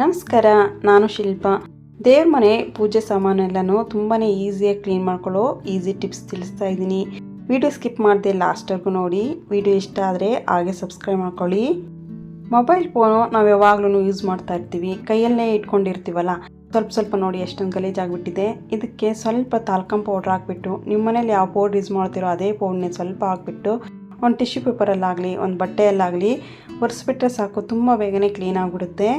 ನಮಸ್ಕಾರ, ನಾನು ಶಿಲ್ಪ. ದೇವ್ರ ಮನೆ ಪೂಜೆ ಸಾಮಾನೆಲ್ಲನೂ ತುಂಬಾ ಈಸಿಯಾಗಿ ಕ್ಲೀನ್ ಮಾಡ್ಕೊಳ್ಳೋ ಈಸಿ ಟಿಪ್ಸ್ ತಿಳಿಸ್ತಾ ಇದ್ದೀನಿ. ವಿಡಿಯೋ ಸ್ಕಿಪ್ ಮಾಡದೆ ಲಾಸ್ಟ್ವರೆಗೂ ನೋಡಿ. ವಿಡಿಯೋ ಇಷ್ಟ ಆದರೆ ಹಾಗೆ ಸಬ್ಸ್ಕ್ರೈಬ್ ಮಾಡ್ಕೊಳ್ಳಿ. ಮೊಬೈಲ್ ಫೋನು ನಾವು ಯಾವಾಗ್ಲೂ ಯೂಸ್ ಮಾಡ್ತಾ ಇರ್ತೀವಿ. ಕೈಯಲ್ಲೇ ಇಟ್ಕೊಂಡಿರ್ತೀವಲ್ಲ, ಸ್ವಲ್ಪ ಸ್ವಲ್ಪ ನೋಡಿ ಎಷ್ಟೊಂದು ಗಲೀಜಾಗ್ಬಿಟ್ಟಿದೆ ಇದಕ್ಕೆ ಸ್ವಲ್ಪ ತಾಲ್ಕಂ ಪೌಡ್ರ್ ಹಾಕ್ಬಿಟ್ಟು ನಿಮ್ಮ ಮನೇಲಿ ಯಾವ ಪೌಡ್ರ್ ಯೂಸ್ ಮಾಡ್ತೀರೋ ಅದೇ ಪೌಡ್ನೇ ಸ್ವಲ್ಪ ಹಾಕ್ಬಿಟ್ಟು, ಒಂದು ಟಿಶ್ಯೂ ಪೇಪರಲ್ಲಾಗಲಿ ಒಂದು ಬಟ್ಟೆಯಲ್ಲಾಗಲಿ ಒರೆಸ್ಬಿಟ್ರೆ ಸಾಕು, ತುಂಬ ಬೇಗನೆ ಕ್ಲೀನ್ ಆಗಿಬಿಡುತ್ತೆ.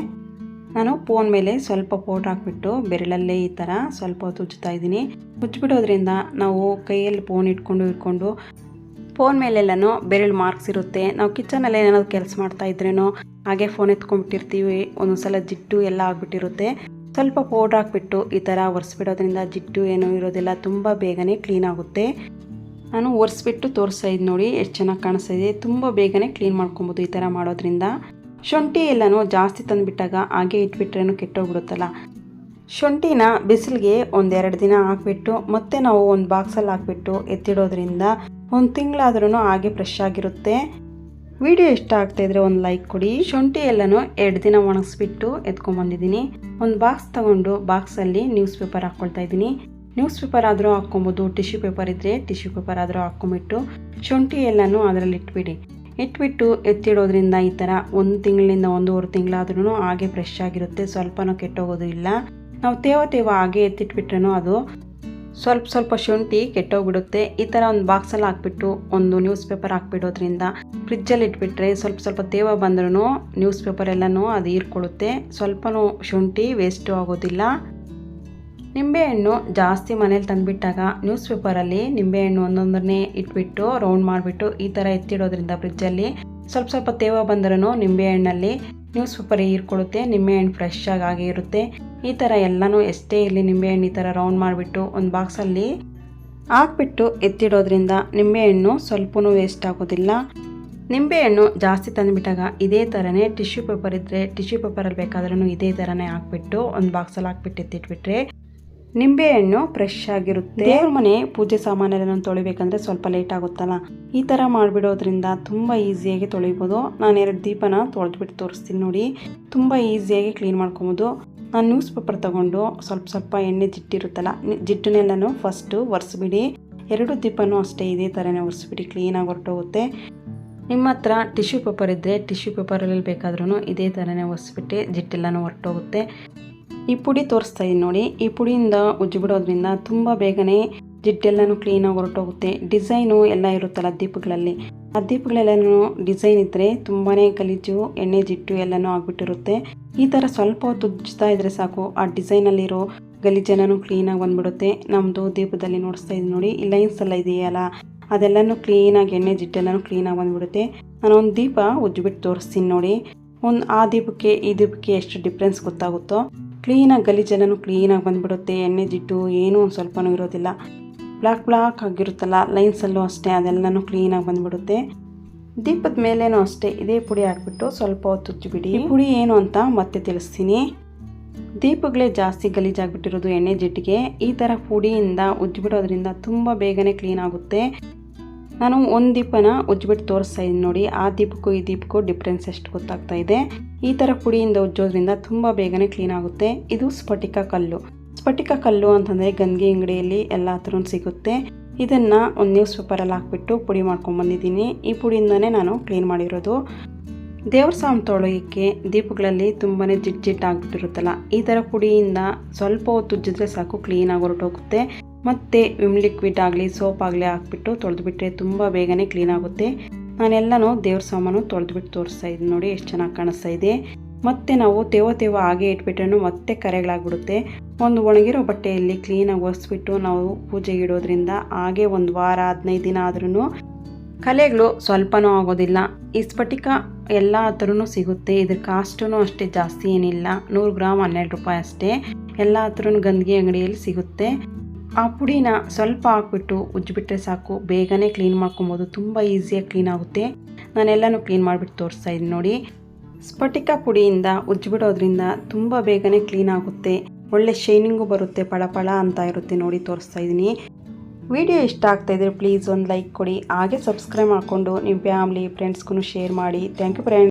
ನಾನು ಫೋನ್ ಮೇಲೆ ಸ್ವಲ್ಪ ಪೌಡ್ರ್ ಹಾಕ್ಬಿಟ್ಟು ಬೆರಳಲ್ಲೇ ಈ ಥರ ಸ್ವಲ್ಪ ಹೊತ್ತು ಉಜ್ಜುತ್ತಾ ಇದ್ದೀನಿ. ಉಜ್ಜಿಬಿಡೋದ್ರಿಂದ ನಾವು ಕೈಯಲ್ಲಿ ಫೋನ್ ಇಟ್ಕೊಂಡು ಇಟ್ಕೊಂಡು ಫೋನ್ ಮೇಲೆಲ್ಲನೂ ಬೆರಳು ಮಾರ್ಕ್ಸ್ ಇರುತ್ತೆ. ನಾವು ಕಿಚನಲ್ಲಿ ಏನಾದ್ರು ಕೆಲಸ ಮಾಡ್ತಾ ಇದ್ರೇನೋ ಹಾಗೆ ಫೋನ್ ಎತ್ಕೊಂಡ್ಬಿಟ್ಟಿರ್ತೀವಿ. ಒಂದೊಂದ್ಸಲ ಜಿಟ್ಟು ಎಲ್ಲ ಆಗ್ಬಿಟ್ಟಿರುತ್ತೆ. ಸ್ವಲ್ಪ ಪೌಡ್ರ್ ಹಾಕ್ಬಿಟ್ಟು ಈ ಥರ ಒರೆಸ್ಬಿಡೋದ್ರಿಂದ ಜಿಡ್ಡು ಏನೋ ಇರೋದಿಲ್ಲ. ತುಂಬ ಬೇಗನೆ ಕ್ಲೀನ್ ಆಗುತ್ತೆ. ನಾನು ಒರೆಸ್ಬಿಟ್ಟು ತೋರಿಸ್ತಾ ಇದ್ದು ನೋಡಿ, ಎಷ್ಟು ಚೆನ್ನಾಗಿ ಕಾಣಿಸ್ತಾ ಇದೆ. ತುಂಬ ಬೇಗನೆ ಕ್ಲೀನ್ ಮಾಡ್ಕೊಬೋದು ಈ ಥರ ಮಾಡೋದ್ರಿಂದ. ಶುಂಠಿ ಎಲ್ಲನೂ ಜಾಸ್ತಿ ತಂದುಬಿಟ್ಟಾಗ ಹಾಗೆ ಇಟ್ಬಿಟ್ರೇನು ಕೆಟ್ಟೋಗ್ಬಿಡುತ್ತಲ್ಲ? ಶುಂಠಿನ ಬಿಸಿಲಿಗೆ ಒಂದೆರಡು ದಿನ ಹಾಕ್ಬಿಟ್ಟು, ಮತ್ತೆ ನಾವು ಒಂದು ಬಾಕ್ಸಲ್ಲಿ ಹಾಕ್ಬಿಟ್ಟು ಎತ್ತಿಡೋದ್ರಿಂದ ಒಂದು ತಿಂಗಳಾದ್ರೂ ಹಾಗೆ ಫ್ರೆಶ್ ಆಗಿರುತ್ತೆ. ವಿಡಿಯೋ ಇಷ್ಟ ಆಗ್ತಾಯಿದ್ರೆ ಒಂದು ಲೈಕ್ ಕೊಡಿ. ಶುಂಠಿ ಎಲ್ಲನೂ ಎರಡು ದಿನ ಒಣಗಿಸ್ಬಿಟ್ಟು ಎತ್ಕೊಂಡ್ಬಂದಿದ್ದೀನಿ. ಒಂದು ಬಾಕ್ಸ್ ತಗೊಂಡು ಬಾಕ್ಸಲ್ಲಿ ನ್ಯೂಸ್ ಪೇಪರ್ ಹಾಕ್ಕೊಳ್ತಾ ಇದ್ದೀನಿ. ನ್ಯೂಸ್ ಪೇಪರ್ ಆದರೂ ಹಾಕ್ಕೊಬೋದು, ಟಿಶ್ಯೂ ಪೇಪರ್ ಇದ್ದರೆ ಟಿಶ್ಯೂ ಪೇಪರ್ ಆದರೂ ಹಾಕ್ಕೊಂಬಿಟ್ಟು ಶುಂಠಿ ಎಲ್ಲನೂ ಅದರಲ್ಲಿ ಇಟ್ಬಿಡಿ ಇಟ್ಬಿಟ್ಟು ಎತ್ತಿಡೋದ್ರಿಂದ ಈ ಥರ ಒಂದು ತಿಂಗಳಿಂದ ಒಂದೂವರೆ ತಿಂಗಳಾದ್ರೂ ಹಾಗೆ ಫ್ರೆಶ್ ಆಗಿರುತ್ತೆ. ಸ್ವಲ್ಪನೂ ಕೆಟ್ಟೋಗೋದು ಇಲ್ಲ. ನಾವು ತೇವ ತೇವ ಹಾಗೆ ಎತ್ತಿಟ್ಬಿಟ್ರೂ ಅದು ಸ್ವಲ್ಪ ಸ್ವಲ್ಪ ಶುಂಠಿ ಕೆಟ್ಟೋಗ್ಬಿಡುತ್ತೆ. ಈ ಥರ ಒಂದು ಬಾಕ್ಸಲ್ಲಿ ಹಾಕ್ಬಿಟ್ಟು ಒಂದು ನ್ಯೂಸ್ ಪೇಪರ್ ಹಾಕ್ಬಿಡೋದ್ರಿಂದ ಫ್ರಿಜ್ಜಲ್ಲಿ ಇಟ್ಬಿಟ್ರೆ ಸ್ವಲ್ಪ ಸ್ವಲ್ಪ ತೇವ ಬಂದ್ರೂ ನ್ಯೂಸ್ ಪೇಪರ್ ಎಲ್ಲನೂ ಅದು ಹೀರ್ಕೊಳ್ಳುತ್ತೆ ಸ್ವಲ್ಪನೂ ಶುಂಠಿ ವೇಸ್ಟು ಆಗೋದಿಲ್ಲ. ನಿಂಬೆಹಣ್ಣು ಜಾಸ್ತಿ ಮನೇಲಿ ತಂದುಬಿಟ್ಟಾಗ ನ್ಯೂಸ್ ಪೇಪರಲ್ಲಿ ನಿಂಬೆಹಣ್ಣು ಒಂದೊಂದನ್ನೇ ಇಟ್ಬಿಟ್ಟು ರೌಂಡ್ ಮಾಡಿಬಿಟ್ಟು ಈ ಥರ ಎತ್ತಿಡೋದ್ರಿಂದ ಫ್ರಿಜ್ಜಲ್ಲಿ ಸ್ವಲ್ಪ ಸ್ವಲ್ಪ ತೇವ ಬಂದ್ರೂ ನಿಂಬೆಹಣ್ಣಲ್ಲಿ ನ್ಯೂಸ್ ಪೇಪರ್ ಹೀರ್ಕೊಳ್ಳುತ್ತೆ ನಿಂಬೆಹಣ್ಣು ಫ್ರೆಶ್ ಆಗಿ ಇರುತ್ತೆ. ಈ ಥರ ಎಲ್ಲನೂ ಎಷ್ಟೇ ಇರಲಿ ನಿಂಬೆಹಣ್ಣು ಈ ಥರ ರೌಂಡ್ ಮಾಡಿಬಿಟ್ಟು ಒಂದು ಬಾಕ್ಸಲ್ಲಿ ಹಾಕ್ಬಿಟ್ಟು ಎತ್ತಿಡೋದ್ರಿಂದ ನಿಂಬೆಹಣ್ಣು ಸ್ವಲ್ಪನೂ ವೇಸ್ಟ್ ಆಗೋದಿಲ್ಲ. ನಿಂಬೆಹಣ್ಣು ಜಾಸ್ತಿ ತಂದುಬಿಟ್ಟಾಗ ಇದೇ ಥರನೇ ಟಿಶ್ಯೂ ಪೇಪರ್ ಇದ್ದರೆ ಟಿಶ್ಯೂ ಪೇಪರಲ್ಲಿ ಬೇಕಾದ್ರೂ ಇದೇ ಥರನೇ ಹಾಕ್ಬಿಟ್ಟು ಒಂದು ಬಾಕ್ಸಲ್ಲಿ ಹಾಕ್ಬಿಟ್ಟು ಎತ್ತಿಟ್ಬಿಟ್ರೆ ನಿಂಬೆಹಣ್ಣು ಫ್ರೆಶ್ ಆಗಿರುತ್ತೆ. ದೇವ್ರ ಮನೆ ಪೂಜೆ ಸಾಮಾನೆಲ್ಲ ತೊಳಿಬೇಕಂದ್ರೆ ಸ್ವಲ್ಪ ಲೇಟ್ ಆಗುತ್ತಲ್ಲ? ಈ ಥರ ಮಾಡಿಬಿಡೋದ್ರಿಂದ ತುಂಬ ಈಸಿಯಾಗಿ ತೊಳಿಬೋದು. ನಾನು ಎರಡು ದೀಪನ ತೊಳೆದ್ಬಿಟ್ಟು ತೋರಿಸ್ತೀನಿ ನೋಡಿ. ತುಂಬ ಈಸಿಯಾಗಿ ಕ್ಲೀನ್ ಮಾಡ್ಕೊಬೋದು. ನಾನು ನ್ಯೂಸ್ ಪೇಪರ್ ತಗೊಂಡು ಸ್ವಲ್ಪ ಸ್ವಲ್ಪ ಎಣ್ಣೆ ಜಿಟ್ಟಿರುತ್ತಲ್ಲ ಜಿಟ್ಟನ್ನೆಲ್ಲನೂ ಫಸ್ಟು ಒರೆಸ್ಬಿಡಿ. ಎರಡು ದೀಪನೂ ಅಷ್ಟೇ ಇದೇ ಥರನೇ ಒರೆಸ್ಬಿಡಿ ಕ್ಲೀನಾಗಿ ಹೊರಟೋಗುತ್ತೆ. ನಿಮ್ಮ ಹತ್ರ ಟಿಶ್ಯೂ ಪೇಪರ್ ಇದ್ದರೆ ಟಿಶ್ಯೂ ಪೇಪರಲ್ಲಿ ಬೇಕಾದ್ರೂ ಇದೇ ಥರನೇ ಒರೆಸ್ಬಿಟ್ಟು ಜಿಟ್ಟೆಲ್ಲನೂ ಹೊರಟೋಗುತ್ತೆ. ಈ ಪುಡಿ ತೋರಿಸ್ತಾ ಇದ್ದೀನಿ ನೋಡಿ. ಈ ಪುಡಿಯಿಂದ ಉಜ್ಜಿಬಿಡೋದ್ರಿಂದ ತುಂಬ ಬೇಗನೆ ಜಿಡ್ಡೆಲ್ಲನೂ ಕ್ಲೀನಾಗಿ ಹೊರಟೋಗುತ್ತೆ. ಡಿಸೈನು ಎಲ್ಲ ಇರುತ್ತಲ್ಲ ದೀಪಗಳಲ್ಲಿ. ಆ ದೀಪಗಳೆಲ್ಲನೂ ಡಿಸೈನ್ ಇದ್ದರೆ ತುಂಬಾ ಗಲೀಜು ಎಣ್ಣೆ ಜಿಟ್ಟು ಎಲ್ಲನೂ ಆಗಿಬಿಟ್ಟಿರುತ್ತೆ. ಈ ಥರ ಸ್ವಲ್ಪ ಹೊತ್ತು ಉಜ್ಜ್ತಾ ಇದ್ದರೆ ಸಾಕು. ಆ ಡಿಸೈನಲ್ಲಿರೋ ಗಲೀಜೆಲ್ಲನೂ ಕ್ಲೀನಾಗಿ ಬಂದ್ಬಿಡುತ್ತೆ. ನಮ್ಮದು ದೀಪದಲ್ಲಿ ನೋಡಿಸ್ತಾ ಇದ್ದೀನಿ ನೋಡಿ. ಈ ಲೈನ್ಸ್ ಎಲ್ಲ ಇದೆಯಲ್ಲ, ಅದೆಲ್ಲನೂ ಕ್ಲೀನಾಗಿ ಎಣ್ಣೆ ಜಿಟ್ಟೆಲ್ಲನೂ ಕ್ಲೀನಾಗಿ ಬಂದ್ಬಿಡುತ್ತೆ. ನಾನು ಒಂದು ದೀಪ ಉಜ್ಜಿಬಿಟ್ಟು ತೋರಿಸ್ತೀನಿ ನೋಡಿ. ಒಂದು ಆ ದೀಪಕ್ಕೆ ಈ ದೀಪಕ್ಕೆ ಎಷ್ಟು ಡಿಫ್ರೆನ್ಸ್ ಗೊತ್ತಾಗುತ್ತೋ. ಕ್ಲೀನಾಗಿ ಗಲೀಜೆಲ್ಲನೂ ಕ್ಲೀನಾಗಿ ಬಂದುಬಿಡುತ್ತೆ, ಎಣ್ಣೆ ಜಿಟ್ಟು ಏನೂ ಒಂದು ಸ್ವಲ್ಪನೂ ಇರೋದಿಲ್ಲ. ಬ್ಲಾಕ್ ಬ್ಲಾಕ್ ಆಗಿರುತ್ತಲ್ಲ ಲೈನ್ಸಲ್ಲೂ ಅಷ್ಟೇ, ಅದೆಲ್ಲನೂ ಕ್ಲೀನಾಗಿ ಬಂದುಬಿಡುತ್ತೆ. ದೀಪದ ಮೇಲೇನೂ ಅಷ್ಟೇ, ಇದೇ ಪುಡಿ ಹಾಕ್ಬಿಟ್ಟು ಸ್ವಲ್ಪ ಹೊತ್ತು ಉಜ್ಜಿಬಿಡಿ. ಈ ಪುಡಿ ಏನು ಅಂತ ಮತ್ತೆ ತಿಳಿಸ್ತೀನಿ. ದೀಪಗಳೇ ಜಾಸ್ತಿ ಗಲೀಜಾಗ್ಬಿಟ್ಟಿರೋದು ಎಣ್ಣೆ ಜಿಟ್ಟಿಗೆ ಈ ಥರ ಪುಡಿಯಿಂದ ಉಜ್ಜಿಬಿಡೋದ್ರಿಂದ ತುಂಬ ಬೇಗನೆ ಕ್ಲೀನ್ ಆಗುತ್ತೆ. ನಾನು ಒಂದು ದೀಪನ ಉಜ್ಜಿಬಿಟ್ಟು ತೋರಿಸ್ತಾ ಇದ್ದೀನಿ ನೋಡಿ. ಆ ದೀಪಕ್ಕೂ ಈ ದೀಪಕ್ಕೂ ಡಿಫ್ರೆನ್ಸ್ ಎಷ್ಟು ಗೊತ್ತಾಗ್ತಾ ಇದೆ. ಈ ಥರ ಪುಡಿಯಿಂದ ಉಜ್ಜೋದ್ರಿಂದ ತುಂಬ ಬೇಗನೆ ಕ್ಲೀನ್ ಆಗುತ್ತೆ. ಇದು ಸ್ಫಟಿಕ ಕಲ್ಲು. ಸ್ಫಟಿಕ ಕಲ್ಲು ಅಂತಂದರೆ ಗಂಗೆ ಅಂಗಡಿಯಲ್ಲಿ ಎಲ್ಲ ಹತ್ರ ಸಿಗುತ್ತೆ. ಇದನ್ನು ಒಂದು ನ್ಯೂಸ್ ಪೇಪರಲ್ಲಿ ಹಾಕ್ಬಿಟ್ಟು ಪುಡಿ ಮಾಡ್ಕೊಂಡ್ಬಂದಿದ್ದೀನಿ ಈ ಪುಡಿಯಿಂದನೇ ನಾನು ಕ್ಲೀನ್ ಮಾಡಿರೋದು. ದೇವ್ರ ಸಾಮ್ ತೊಳೆಯೋಕ್ಕೆ ದೀಪಗಳಲ್ಲಿ ತುಂಬಾ ಜಿಡ್ಜಿಟ್ಟಾಗ್ಬಿಟ್ಟಿರುತ್ತಲ್ಲ ಈ ಥರ ಪುಡಿಯಿಂದ ಸ್ವಲ್ಪ ಹೊತ್ತು ಉಜ್ಜಿದ್ರೆ ಸಾಕು ಕ್ಲೀನಾಗಿ ಹೊರಟೋಗುತ್ತೆ. ಮತ್ತು ವಿಮ್ ಲಿಕ್ವಿಡ್ ಆಗಲಿ, ಸೋಪ್ ಆಗಲಿ ಹಾಕ್ಬಿಟ್ಟು ತೊಳೆದುಬಿಟ್ರೆ ತುಂಬ ಬೇಗನೆ ಕ್ಲೀನ್ ಆಗುತ್ತೆ. ನಾನೆಲ್ಲನೂ ದೇವ್ರ ಸಾಮಾನು ತೊಳೆದ್ಬಿಟ್ಟು ತೋರಿಸ್ತಾ ಇದ್ದೀನಿ ನೋಡಿ, ಎಷ್ಟು ಚೆನ್ನಾಗಿ ಕಾಣಿಸ್ತಾ ಇದೆ. ಮತ್ತು ನಾವು ತೇವ ತೇವ ಹಾಗೆ ಇಟ್ಬಿಟ್ರೂ ಮತ್ತೆ ಕರೆಗಳಾಗ್ಬಿಡುತ್ತೆ. ಒಂದು ಒಣಗಿರೋ ಬಟ್ಟೆಯಲ್ಲಿ ಕ್ಲೀನಾಗಿ ಒರೆಸ್ಬಿಟ್ಟು ನಾವು ಪೂಜೆಗೆ ಇಡೋದ್ರಿಂದ ಹಾಗೆ ಒಂದು ವಾರ, ಹದಿನೈದು ದಿನ ಆದ್ರೂ ಕಲೆಗಳು ಸ್ವಲ್ಪನೂ ಆಗೋದಿಲ್ಲ. ಈ ಸ್ಫಟಿಕ ಎಲ್ಲ ಹತ್ರನೂ ಸಿಗುತ್ತೆ. ಇದ್ರ ಕಾಸ್ಟೂ ಅಷ್ಟೇ ಜಾಸ್ತಿ ಏನಿಲ್ಲ. ನೂರು ಗ್ರಾಮ್ ಹನ್ನೆರಡು ರೂಪಾಯಿ ಅಷ್ಟೇ. ಎಲ್ಲ ಹತ್ರನೂ ಗಂದಗಿ ಅಂಗಡಿಯಲ್ಲಿ ಸಿಗುತ್ತೆ. ಆ ಪುಡಿನ ಸ್ವಲ್ಪ ಹಾಕ್ಬಿಟ್ಟು ಉಜ್ಜಿಬಿಟ್ರೆ ಸಾಕು. ಬೇಗನೆ ಕ್ಲೀನ್ ಮಾಡ್ಕೊಬೋದು. ತುಂಬ ಈಸಿಯಾಗಿ ಕ್ಲೀನ್ ಆಗುತ್ತೆ. ನಾನೆಲ್ಲನೂ ಕ್ಲೀನ್ ಮಾಡಿಬಿಟ್ಟು ತೋರಿಸ್ತಾ ಇದ್ದೀನಿ ನೋಡಿ. ಸ್ಫಟಿಕ ಪುಡಿಯಿಂದ ಉಜ್ಜಿಬಿಡೋದ್ರಿಂದ ತುಂಬ ಬೇಗನೆ ಕ್ಲೀನ್ ಆಗುತ್ತೆ. ಒಳ್ಳೆ ಶೈನಿಂಗು ಬರುತ್ತೆ, ಪಳಪಳ ಅಂತ ಇರುತ್ತೆ ನೋಡಿ ತೋರಿಸ್ತಾ ಇದ್ದೀನಿ. ವಿಡಿಯೋ ಇಷ್ಟ ಆಗ್ತಾಯಿದ್ರೆ ಪ್ಲೀಸ್ ಒಂದು ಲೈಕ್ ಕೊಡಿ. ಹಾಗೆ ಸಬ್ಸ್ಕ್ರೈಬ್ ಮಾಡಿಕೊಂಡು ನಿಮ್ಮ ಫ್ಯಾಮ್ಲಿ ಫ್ರೆಂಡ್ಸ್ಗೂ ಶೇರ್ ಮಾಡಿ. Thank you friends